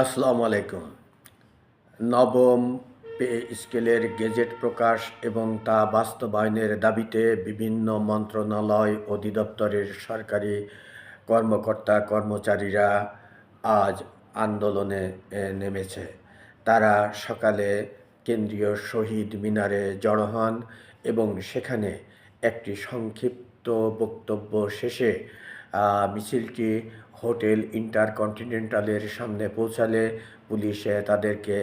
আসসালামু আলাইকুম। নবম পে স্কেলের গেজেট প্রকাশ এবং তা বাস্তবায়নের দাবিতে বিভিন্ন মন্ত্রণালয় অধিদপ্তরের সরকারি কর্মকর্তা কর্মচারীরা আজ আন্দোলনে নেমেছে। তারা সকালে কেন্দ্রীয় শহীদ মিনারে জড়ো হন এবং সেখানে একটি সংক্ষিপ্ত বক্তব্য শেষে মিছিলটি হোটেল ইন্টারকন্টিনেন্টালের সামনে পৌঁছালে পুলিশে তাদেরকে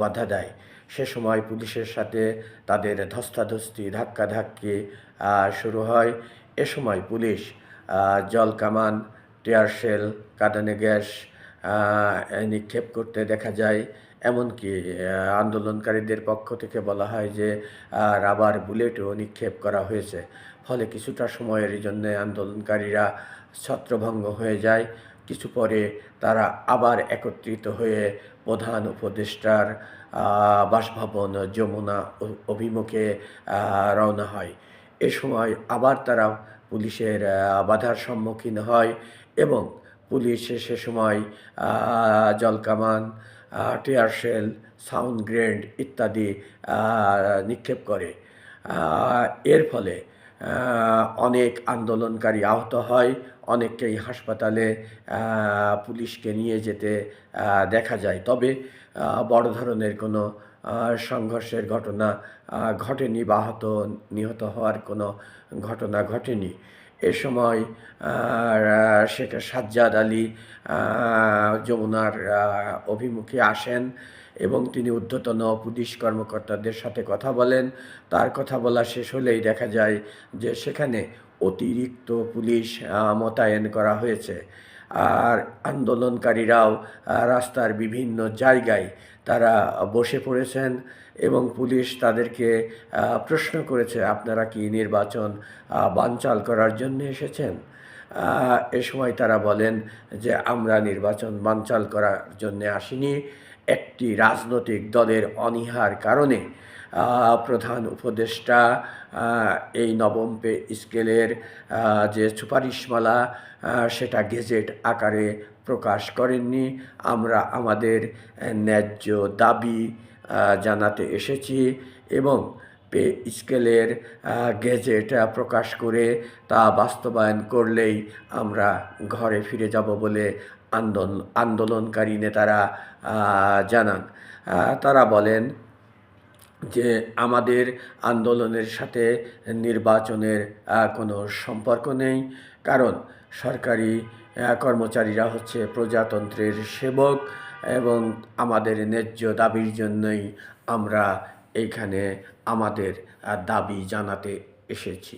বাধা দেয়। সে সময় পুলিশের সাথে তাদের ধস্তাধস্তি, ধাক্কাধাক্কি শুরু হয়। এ সময় পুলিশ জল কামান টিয়ারশেল কাঁদানে গ্যাস নিক্ষেপ করতে দেখা যায়। এমনকি আন্দোলনকারীদের পক্ষ থেকে বলা হয় যে রাবার বুলেটও নিক্ষেপ করা হয়েছে। ফলে কিছুটা সময়ের জন্য আন্দোলনকারীরা ছত্রভঙ্গ হয়ে যায়। কিছু পরে তারা আবার একত্রিত হয়ে প্রধান উপদেষ্টার বাসভবন যমুনা অভিমুখে রওনা হয়। এ সময় আবার তারা পুলিশের বাধার সম্মুখীন হয় এবং পুলিশ সে সময় আহ, জলকামান টিয়ারশেল সাউন্ড গ্রেন্ড ইত্যাদি নিক্ষেপ করে। এর ফলে অনেক আন্দোলনকারী আহত হয়, অনেককেই হাসপাতালে পুলিশকে নিয়ে যেতে দেখা যায়। তবে বড় ধরনের কোনো সংঘর্ষের ঘটনা ঘটেনি বা আহত, নিহত হওয়ার কোনো ঘটনা ঘটেনি। এ সময় সেটা সাজ্জাদ আলী যমুনার অভিমুখে আসেন এবং তিনি ঊর্ধ্বতন পুলিশ কর্মকর্তাদের সাথে কথা বলেন। তার কথা বলা শেষ হলেই দেখা যায় যে সেখানে অতিরিক্ত পুলিশ মোতায়েন করা হয়েছে। আর আন্দোলনকারীরাও রাস্তার বিভিন্ন জায়গায় তারা বসে পড়েছেন এবং পুলিশ তাদেরকে প্রশ্ন করেছে, আপনারা কি নির্বাচন বানচাল করার জন্য এসেছেন? এ সময় তারা বলেন যে, আমরা নির্বাচন বানচাল করার জন্য আসিনি। একটি রাজনৈতিক দলের অনীহার কারণে প্রধান উপদেষ্টা এই নবম পে স্কেলের যে সুপারিশমালা সেটা গেজেট আকারে প্রকাশ করেননি। আমরা আমাদের ন্যায্য দাবি জানাতে এসেছি এবং পে স্কেলের গেজেট প্রকাশ করে তা বাস্তবায়ন করলেই আমরা ঘরে ফিরে যাব বলে আন্দোলন আন্দোলনকারী নেতারা জানান। তারা বলেন যে আমাদের আন্দোলনের সাথে নির্বাচনের কোনো সম্পর্ক নেই। কারণ সরকারি কর্মচারীরা হচ্ছে প্রজাতন্ত্রের সেবক এবং আমাদের ন্যায্য দাবির জন্যই আমরা এইখানে আমাদের দাবি জানাতে এসেছি।